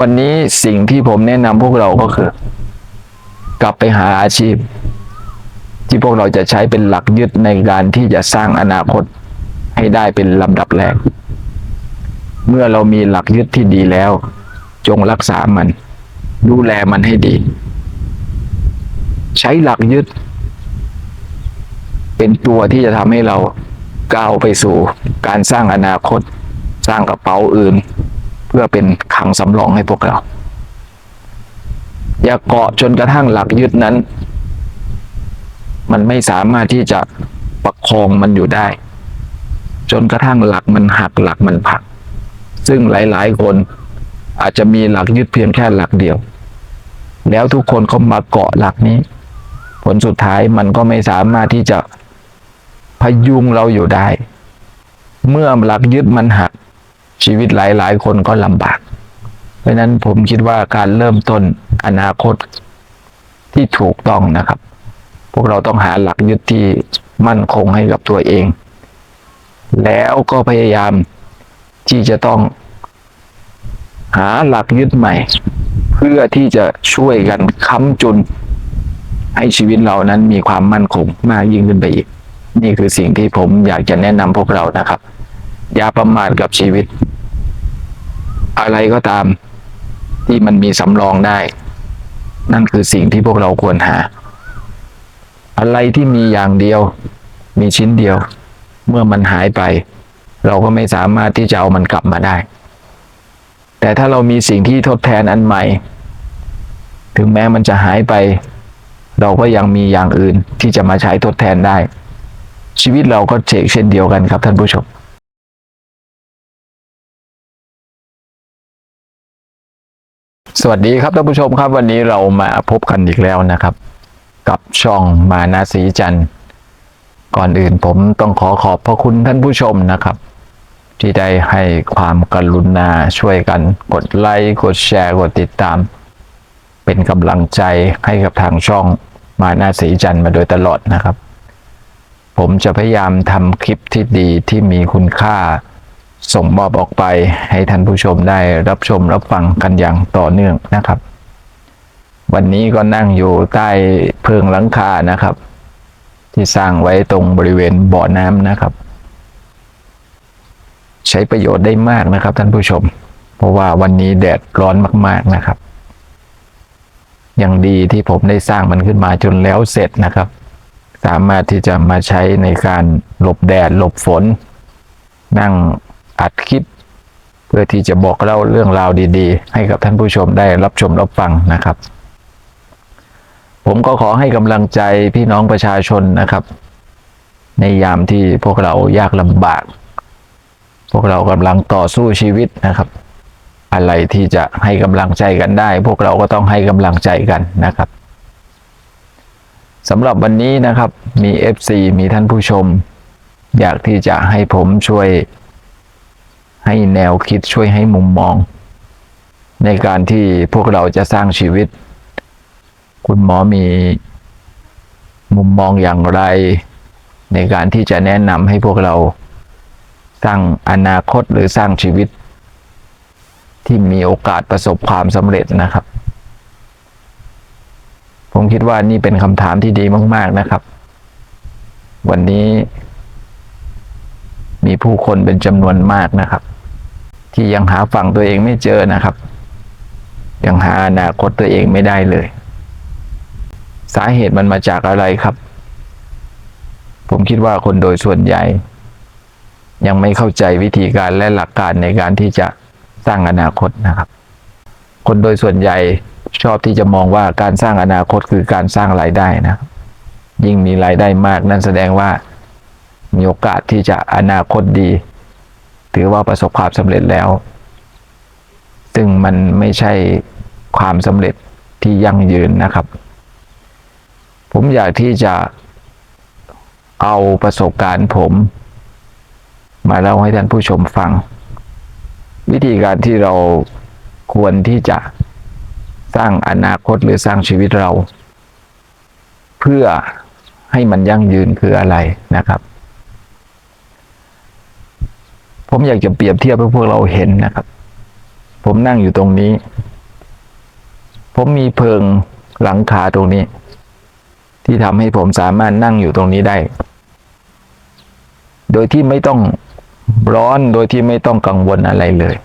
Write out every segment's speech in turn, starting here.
วันนี้สิ่งที่ผมแนะนำพวกเราก็คือ กลับไปหาอาชีพ ที่พวกเราจะใช้เป็นหลักยึดในการที่จะสร้างอนาคตให้ได้เป็นลำดับแรก เมื่อเรามีหลักยึดที่ดีแล้ว จงรักษามัน ดูแลมันให้ดี ใช้หลักยึด เป็นตัวที่จะทำให้เราก้าวไปสู่การสร้างอนาคต สร้างกระเป๋าอื่น พื่อเป็นขังสำรองให้พวกเรา อย่าเกาะจนกระทั่งหลักยึดนั้น มันไม่สามารถที่จะประคองมันอยู่ได้ จนกระทั่งหลักมันหักหลักมันผัก ซึ่งหลายๆ คนอาจจะมีหลักยึดเพียงแค่หลักเดียว แล้วทุกคนก็มาเกาะหลักนี้ ผลสุดท้ายมันก็ไม่สามารถที่จะพยุงเราอยู่ได้ เมื่อหลักยึดมันหัก ชีวิตหลายๆคนก็ลำบาก เพราะฉะนั้นผมคิดว่าการเริ่มต้นอนาคตที่ถูกต้องนะครับ พวกเราต้องหาหลักยึดที่มั่นคงให้กับตัวเอง แล้วก็พยายามที่จะต้อง หาหลักยึดใหม่ เพื่อที่จะช่วยกันค้ำจุน ให้ชีวิตเรานั้นมีความมั่นคงมากยิ่งขึ้นไปอีก นี่คือสิ่งที่ผมอยากจะแนะนำพวกเรานะครับ อย่าประมาทกับชีวิต อะไรก็ตามที่มันมีสำรองได้ นั่นคือสิ่งที่พวกเราควรหา อะไรที่มีอย่างเดียว มีชิ้นเดียว เมื่อมันหายไป เราก็ไม่สามารถที่จะเอามันกลับมาได้ แต่ถ้าเรามีสิ่งที่ทดแทนอันใหม่ ถึงแม้มันจะหายไป เราก็ยังมีอย่างอื่นที่จะมาใช้ทดแทนได้ ชีวิตเราก็เชกเช่นเดียวกันครับท่านผู้ชม วัสดีครับท่านผู้ชมครับ วันนี้เรามาพบกันอีกแล้วนะครับ กับช่องมานาสีจันทร์ก่อนอื่นผมต้องขอขอบพระคุณท่านผู้ชมนะครับ ที่ได้ให้ความกรุณาช่วยกัน กดไลค์กดแชร์กดติดตาม เป็นกำลังใจให้กับทางช่องมานาสีจันทร์มาโดยตลอดนะครับ ผมจะพยายามทำคลิปที่ดีที่มีคุณค่า ส่งมอบออกไปให้ท่านผู้ชมได้รับชมรับฟังกันอย่างต่อเนื่องนะครับ วันนี้ก็นั่งอยู่ใต้เพิงหลังคานะครับ ที่สร้างไว้ตรงบริเวณบ่อน้ำนะครับ ใช้ประโยชน์ได้มากนะครับท่านผู้ชม เพราะว่าวันนี้แดดร้อนมาก ๆนะครับยังดีที่ผมได้สร้างมันขึ้นมาจนแล้วเสร็จนะครับ สามารถที่จะมาใช้ในการหลบแดดหลบฝน นั่ง อัดคลิป เพื่อที่จะบอกเล่าเรื่องราวดีๆ ให้กับท่านผู้ชมได้รับชมรับฟังนะครับ ผมก็ขอให้กำลังใจพี่น้องประชาชนนะครับ ในยามที่พวกเรายากลำบาก พวกเรากำลังต่อสู้ชีวิตนะครับ อะไรที่จะให้กำลังใจกันได้ พวกเราก็ต้องให้กำลังใจกันนะครับสำหรับวันนี้นะครับมี FC มีท่านผู้ชม อยากที่จะให้ผมช่วย ให้แนวคิดช่วยให้มุมมอง ในการที่พวกเราจะสร้างชีวิต คุณหมอมีมุมมองอย่างไร ในการที่จะแนะนำให้พวกเราสร้างอนาคตหรือสร้างชีวิต ที่มีโอกาสประสบความสำเร็จนะครับ ผมคิดว่านี่เป็นคำถามที่ดีมาก ๆนะครับ วันนี้มีผู้คนเป็นจำนวนมากนะครับ ที่ยังหาฝั่งตัวเองไม่เจอนะครับ ยังหาอนาคตตัวเองไม่ได้เลย สาเหตุมันมาจากอะไรครับ ผมคิดว่าคนโดยส่วนใหญ่ ยังไม่เข้าใจวิธีการและหลักการในการที่จะสร้างอนาคตนะครับ คนโดยส่วนใหญ่ชอบที่จะมองว่าการสร้างอนาคตคือการสร้างรายได้นะครับยิ่งมีรายได้มากนั่นแสดงว่ามีโอกาสที่จะอนาคตดี ถือว่าประสบความสำเร็จแล้ว ซึ่งมันไม่ใช่ความสำเร็จที่ยั่งยืนนะครับ ผมอยากที่จะเอาประสบการณ์ผม มาเล่าให้ท่านผู้ชมฟัง วิธีการที่เราควรที่จะสร้างอนาคตหรือสร้างชีวิตเรา เพื่อให้มันยั่งยืนคืออะไรนะครับ ผมอยากจะเปรียบเทียบให้พวกเราเห็นนะครับผผมนั่งอยู่ตรงนี้ ผมมีเพิงหลังคาตรงนี้ ที่ทำให้ผมสามารถนั่งอยู่ตรงนี้ได้ โดยที่ไม่ต้องร้อนโดยที่ไม่ต้องกังวลอะไรเลย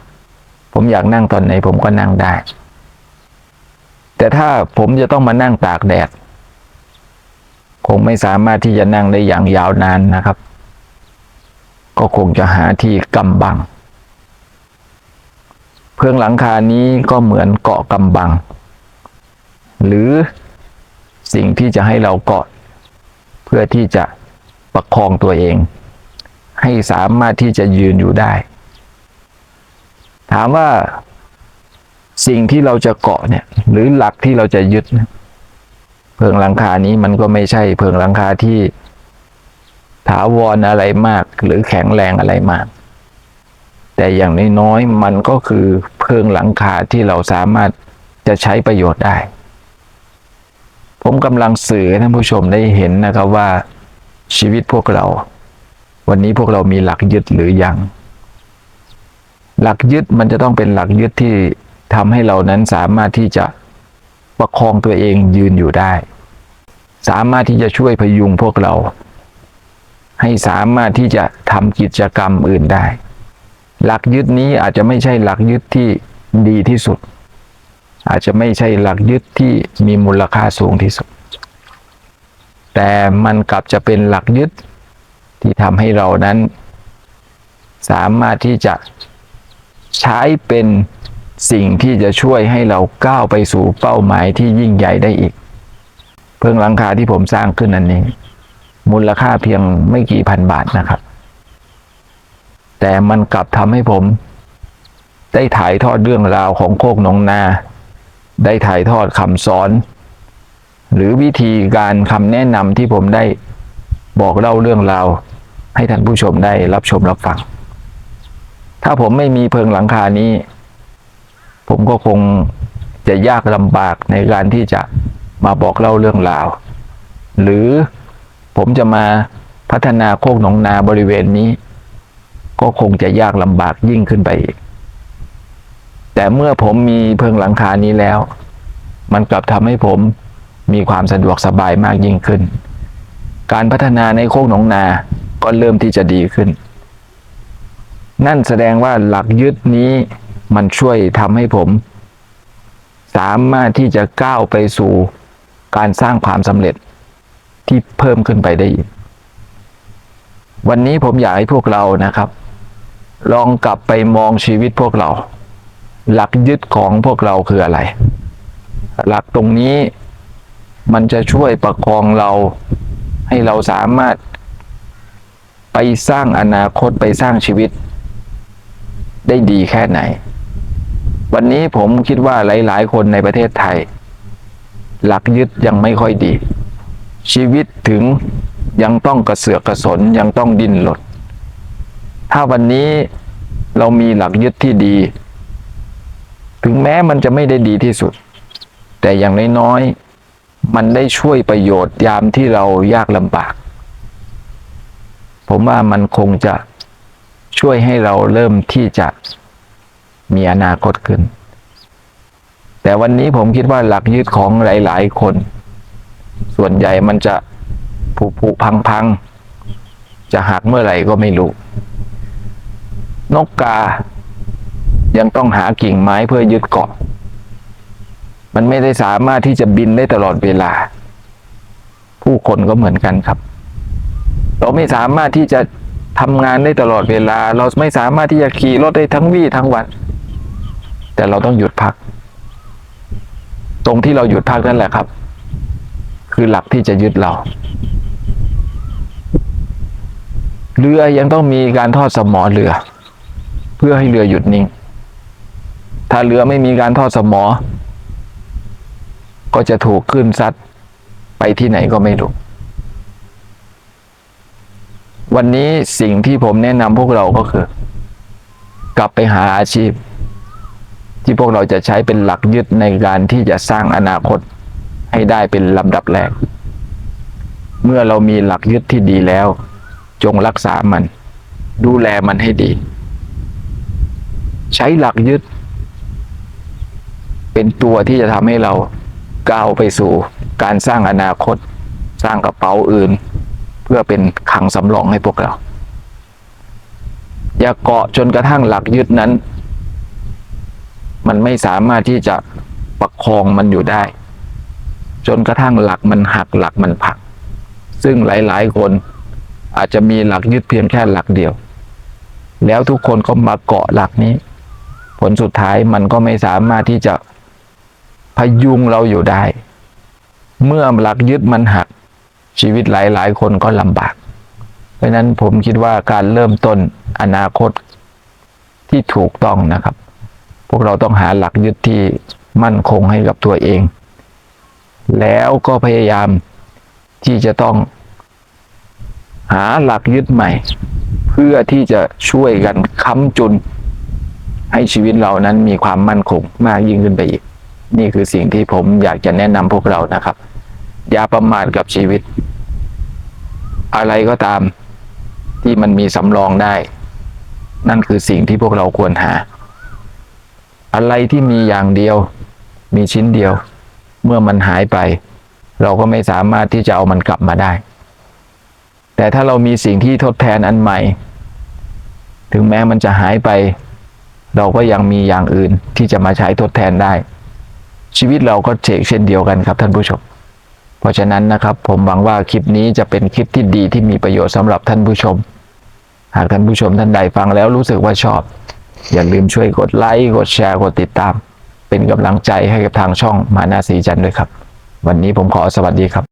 ผมอยากนั่งตอนไหนผมก็นั่งได้ แต่ถ้าผมจะต้องมานั่งตากแดด คงไม่สามารถที่จะนั่งได้อย่างยาวนานนะครับ ก็คงจะหาที่กำบัง เพื่องหลังคานี้ก็เหมือนเกาะกำบัง หรือสิ่งที่จะให้เราเกาะ เพื่อที่จะประคองตัวเอง ให้สามารถที่จะยืนอยู่ได้ ถามว่าสิ่งที่เราจะเกาะเนี่ยหรือหลักที่เราจะยึด เพิงหลังคานี้มันก็ไม่ใช่เพิงหลังคาที่ ถาวรอะไรมาก หรือแข็งแรงอะไรมาก แต่อย่างน้อยๆมันก็คือเพิงหลังคาที่เราสามารถจะใช้ประโยชน์ได้ ผมกำลังสื่อให้ท่านผู้ชมได้เห็นนะครับว่า ชีวิตพวกเรา วันนี้พวกเรามีหลักยึดหรือยัง หลักยึดมันจะต้องเป็นหลักยึดที่ทำให้เรานั้นสามารถที่จะประคองตัวเองยืนอยู่ได้ สามารถที่จะช่วยพยุงพวกเรา ให้สามารถที่จะทำกิจกรรมอื่นได้ หลักยึดนี้อาจจะไม่ใช่หลักยึดที่ดีที่สุด อาจจะไม่ใช่หลักยึดที่มีมูลค่าสูงที่สุด แต่มันกลับจะเป็นหลักยึดที่ทำให้เรานั้น สามารถที่จะใช้เป็นสิ่งที่จะช่วยให้เราก้าวไปสู่เป้าหมายที่ยิ่งใหญ่ได้อีก เพิ่งหลังคาที่ผมสร้างขึ้นอันนี้ มูลค่าเพียงไม่กี่พันบาทนะครับ แต่มันกลับทำให้ผม ได้ถ่ายทอดเรื่องราวของโคกหนองนา ได้ถ่ายทอดคำสอน หรือวิธีการคำแนะนำที่ผมได้บอกเล่าเรื่องราวให้ท่านผู้ชมได้รับชมรับฟัง ถ้าผมไม่มีเพิงหลังคานี้ ผมก็คงจะยากลำบากในการที่จะมาบอกเล่าเรื่องราว หรือ ผมจะมาพัฒนาโคกหนองนาบริเวณนี้ ก็คงจะยากลำบากยิ่งขึ้นไปอีก แต่เมื่อผมมีเพิงหลังคานี้แล้ว มันกลับทำให้ผมมีความสะดวกสบายมากยิ่งขึ้น การพัฒนาในโคกหนองนาก็เริ่มที่จะดีขึ้น นั่นแสดงว่าหลักยึดนี้มันช่วยทำให้ผม สามารถที่จะก้าวไปสู่การสร้างความสำเร็จ ที่เพิ่มขึ้นไปได้อีก วันนี้ผมอยากให้พวกเรานะครับ ลองกลับไปมองชีวิตพวกเรา หลักยึดของพวกเราคืออะไร หลักตรงนี้มันจะช่วยประคองเรา ให้เราสามารถ ไปสร้างอนาคตไปสร้างชีวิต ได้ดีแค่ไหน วันนี้ผมคิดว่าหลาย ๆ คนในประเทศไทย หลักยึดยังไม่ค่อยดี ชีวิตถึงยังต้องกระเสือกกระสนยังต้องดิ้นรนถ้าวันนี้เรามีหลักยึดที่ดี ถึงแม้มันจะไม่ได้ดีที่สุด แต่อย่างน้อยๆมันได้ช่วยประโยชน์ยามที่เรายากลำบาก ผมว่ามันคงจะช่วยให้เราเริ่มที่จะมีอนาคตขึ้น แต่วันนี้ผมคิดว่าหลักยึดของหลาย ๆ คน ส่วนใหญ่มันจะผุผุพังพังจะหักเมื่อไหร่ก็ไม่รู้ นกกา ยังต้องหากิ่งไม้เพื่อยึดเกาะ มันไม่ได้สามารถที่จะบินได้ตลอดเวลา ผู้คนก็เหมือนกันครับ เราไม่สามารถที่จะทำงานได้ตลอดเวลา เราไม่สามารถที่จะขี่รถได้ทั้งวี่ทั้งวัน แต่เราต้องหยุดพัก ตรงที่เราหยุดพักนั่นแหละครับ คือหลักที่จะยึดเราเรือยังต้องมีการทอดสมอเรือ เพื่อให้เรือหยุดนิ่ง ถ้าเรือไม่มีการทอดสมอ ก็จะถูกขึ้นซัดไปที่ไหนก็ไม่รู้วันนี้สิ่งที่ผมแนะนำพวกเราก็คือ กลับไปหาอาชีพ ที่พวกเราจะใช้เป็นหลักยึดในการที่จะสร้างอนาคต ให้ได้เป็นลำดับแรก เมื่อเรามีหลักยึดที่ดีแล้ว จงรักษามัน ดูแลมันให้ดี ใช้หลักยึด เป็นตัวที่จะทำให้เราก้าวไปสู่การสร้างอนาคต สร้างกระเป๋าอื่น เพื่อเป็นขังสำรองให้พวกเรา อย่าเกาะจนกระทั่งหลักยึดนั้น มันไม่สามารถที่จะประคองมันอยู่ได้ จนกระทั่งหลักมันหักหลักมันผัก ซึ่งหลายๆ คนอาจจะมีหลักยึดเพียงแค่หลักเดียว แล้วทุกคนก็มาเกาะหลักนี้ ผลสุดท้ายมันก็ไม่สามารถที่จะพยุงเราอยู่ได้ เมื่อหลักยึดมันหัก ชีวิตหลายๆ คนก็ลำบาก เพราะฉะนั้นผมคิดว่าการเริ่มต้นอนาคตที่ถูกต้องนะครับ พวกเราต้องหาหลักยึดที่มั่นคงให้กับตัวเอง แล้วก็พยายามที่จะต้องหาหลักยึดใหม่ เพื่อที่จะช่วยกันค้ำจุน ให้ชีวิตเรานั้นมีความมั่นคงมากยิ่งขึ้นไปอีก นี่คือสิ่งที่ผมอยากจะแนะนำพวกเรานะครับ อย่าประมาทกับชีวิต อะไรก็ตามที่มันมีสำรองได้ นั่นคือสิ่งที่พวกเราควรหา อะไรที่มีอย่างเดียว มีชิ้นเดียว เมื่อมันหายไป เราก็ไม่สามารถที่จะเอามันกลับมาได้ แต่ถ้าเรามีสิ่งที่ทดแทนอันใหม่ ถึงแม้มันจะหายไป เราก็ยังมีอย่างอื่นที่จะมาใช้ทดแทนได้ ชีวิตเราก็เชกเช่นเดียวกันครับท่านผู้ชมเพราะฉะนั้นนะครับ ผมหวังว่าคลิปนี้จะเป็นคลิปที่ดีที่มีประโยชน์สำหรับท่านผู้ชม หากท่านผู้ชมท่านใดฟังแล้วรู้สึกว่าชอบ อย่าลืมช่วยกดไลค์กดแชร์กดติดตาม เป็นกำลังใจให้กับทางช่องมานาสีจันทร์ด้วยครับ วันนี้ผมขอสวัสดีครับ